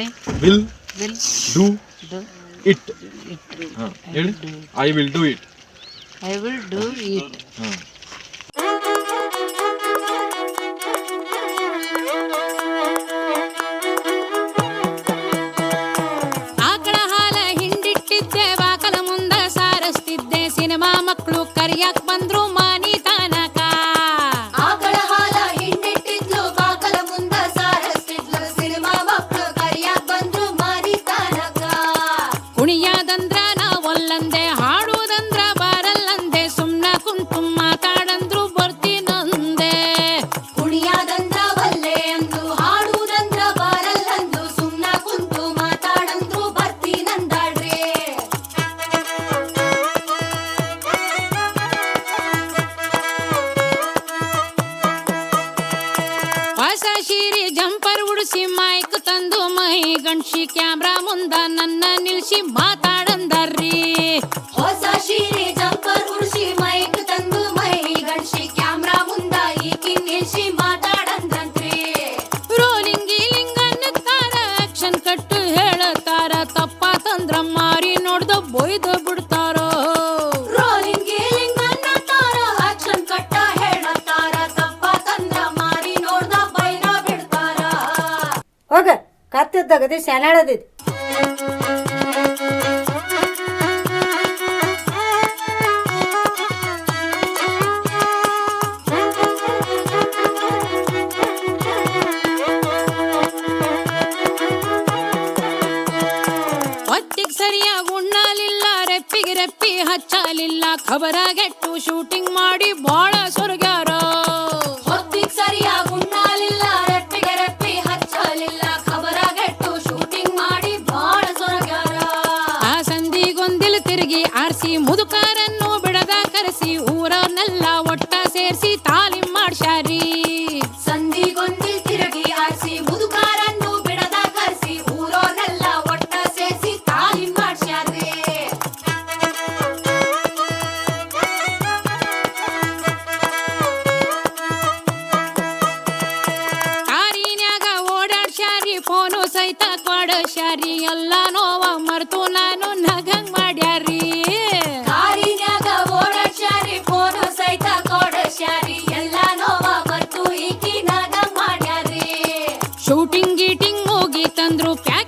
I will will do do it ಹೇಳಿ. I will do it I will do it cinema ಮಕ್ಕಳು ಕರಿಯಾಕ್ ಬಂದ್ರು ಹೊಸ ಸೀರೆ ಜಂಪರ್ ಉಡಿಸಿ ಮೈಕ್ ತಂದು ಮೈ ಗಂಡ್ಸಿ ಕ್ಯಾಮ್ರಾ ಮುಂದ ನನ್ನ ನಿಲ್ಸಿ ಮಾತಾಡಂದರ್ರಿ. ಕತ್ತಿದ್ದಾಗದಿ ಶಾನ್ಯಾಳದಿದ್ ಹೊತ್ತಿಗ್ ಸರಿಯಾಗಿ ಉಣ್ಣಾಲಿಲ್ಲ ರೆಪ್ಪಿಗೆ ರೆಪ್ಪಿ ಹಚ್ಚಲಿಲ್ಲ. ಖಬರಾಗೆಟ್ಟು ಶೂಟಿಂಗ್ ಮಾಡಿ ಬಹಳ ಸೊರಗ್ಯಾರ. ಊರನ್ನೆಲ್ಲ ಸೇರಿಸಿ ತಾಲೀಮ್ ಮಾಡ್ಸ್ಯಾರಿ. ಸಂಧಿಗೊಂದಿ ತಿರುಗಿ ಆರಿಸಿ ಮುದುಕಾರನ್ನು ಬಿಡದ ಕರೆಸಿ ಊರೋರೆಲ್ಲ ಒಟ್ಟ ಸೇರಿಸಿ ತಾಲೀಮ್ ಮಾಡ್ಸ್ಯಾರ್ರಿ. ಕಾರಿನ್ಯಾಗ ಓಡಾಡ್ಸ್ಯಾರಿ ಫೋನು ಸಹಿತ ಕೊಡಶ್ಯಾರಿ ಎಲ್ಲ ನೋವ ಮುಗೀತಂದ್ರು packing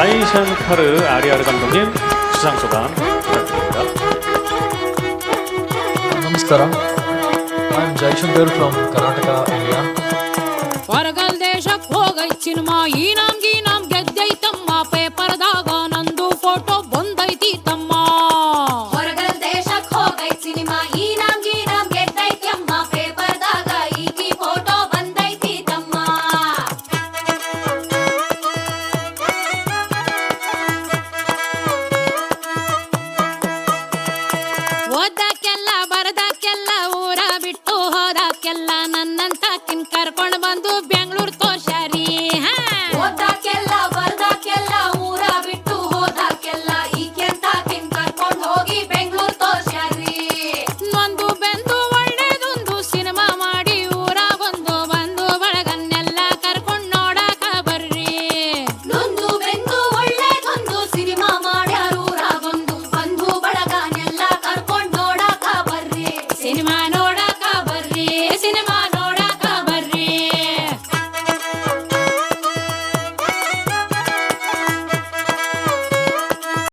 자이션 카르 아리아르 감독님 수상 소감 부탁드립니다. Namaskaram. I'm Jaishan Karu from Karnataka, India. వరగల్ దేశక్ హోగై సినిమా ఈ నామ్ గీ నామ్ बंधु बंधु